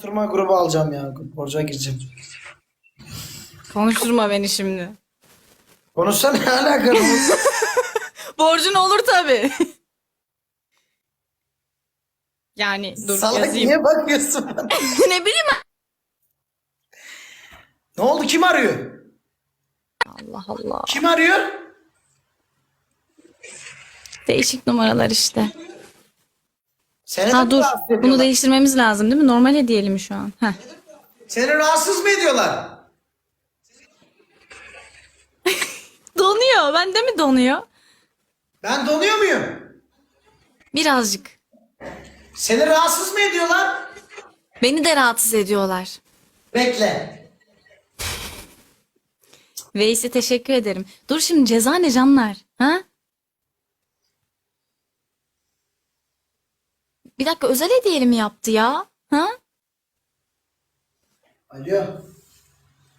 Oturma grubu alacağım ya. Borca gireceğim. Konuşturma beni şimdi. Konuşsana ne alakalı? Borcun olur tabii. yani dur Salak yazayım. niye bakıyorsun bana? ne bileyim Ne oldu? Kim arıyor? Allah Allah. Kim arıyor? Değişik numaralar işte. Seni Ha dur. Bunu değiştirmemiz lazım değil mi? Normal hediyelim şu an. Heh. Seni rahatsız mı ediyorlar? Donuyor. Bende mi donuyor? Ben donuyor muyum? Birazcık. Seni rahatsız mı ediyorlar? Beni de rahatsız ediyorlar. Bekle. Veys'e teşekkür ederim. Dur şimdi ceza ne canlar? Ha? Bir dakika özel hediyeli mi yaptı ya? Ha? Alo.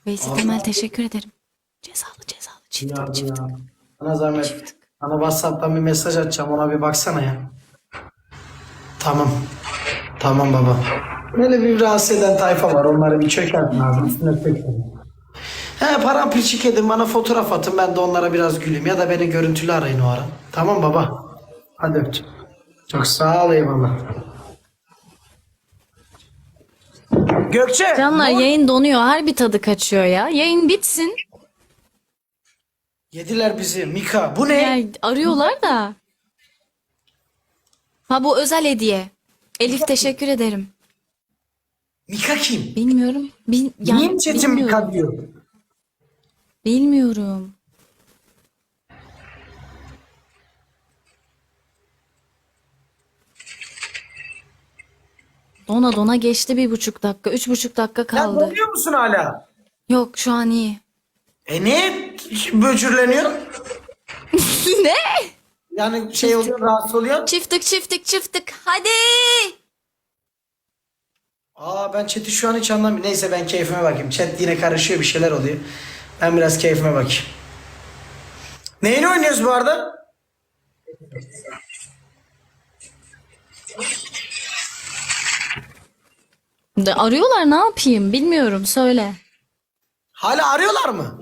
Veys'e Temel teşekkür ederim. Cezalı cezalı çift. ya. Bana zahmet. Bana WhatsApp'tan bir mesaj atacağım ona bir baksana ya. Tamam. Tamam baba. Böyle bir rahatsız eden tayfa var. Onları bir çökertin lazım. Üstüne çökelim. He paramparçık edin bana fotoğraf atın ben de onlara biraz güleyim ya da beni görüntülü arayın o ara. Tamam baba. Hadi öptüm. Çok sağ ol eyvallah. Gökçe. Canlar yayın donuyor. Harbi tadı kaçıyor ya. Yayın bitsin. Yediler bizi. Mika. Bu ne? Ya, arıyorlar da. Ha bu özel hediye. Elif teşekkür ederim. Mika kim? Bilmiyorum. Bil, yani, Niye Çetin bilmiyorum. Mika diyor? Bilmiyorum. Dona dona geçti bir buçuk dakika. Üç buçuk dakika Ya kaldı. donuyor musun hala? Yok şu an iyi. E niye böcürleniyor? ne? Yani şey oluyor, rahatsız oluyor. Çiftlik çiftlik çiftlik. Hadi. Aa ben chat'i şu an hiç anlamıyorum. Neyse ben keyfime bakayım. Chat yine karışıyor bir şeyler oluyor. Ben biraz keyfime bakayım. Neyini oynuyoruz bu arada? De arıyorlar ne yapayım bilmiyorum söyle. Hala arıyorlar mı?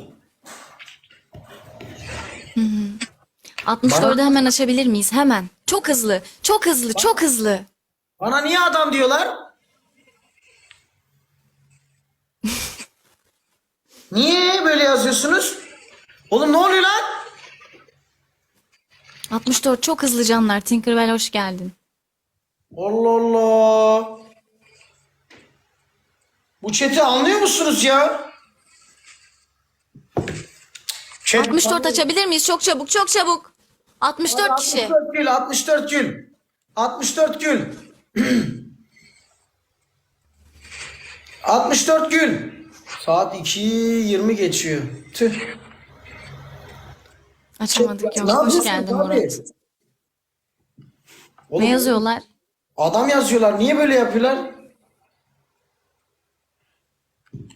64'ü hemen açabilir miyiz? Hemen. Çok hızlı. Çok hızlı. Çok hızlı. Bana niye adam diyorlar? niye böyle yazıyorsunuz? Oğlum ne oluyor lan? 64 çok hızlı canlar. Tinkerbell hoş geldin. Allah Allah. Bu chat'i anlıyor musunuz ya? Chat- 64 açabilir miyiz? Çok çabuk, çok çabuk. 64 kişi. 64 gül, 64 gül. 64 gül. 64 gül. Saat 2.20 geçiyor. Tüh. Açamadık yok. Hoş geldin? Murat. Oğlum, Ne yazıyorlar? Adam yazıyorlar. Niye böyle yapıyorlar?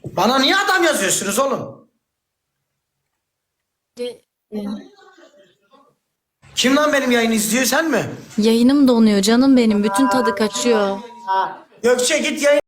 Bana niye adam yazıyorsunuz oğlum? Kim lan benim yayını izliyor sen mi? Yayınım donuyor canım benim. Bütün tadı kaçıyor. Gökçe git yayın.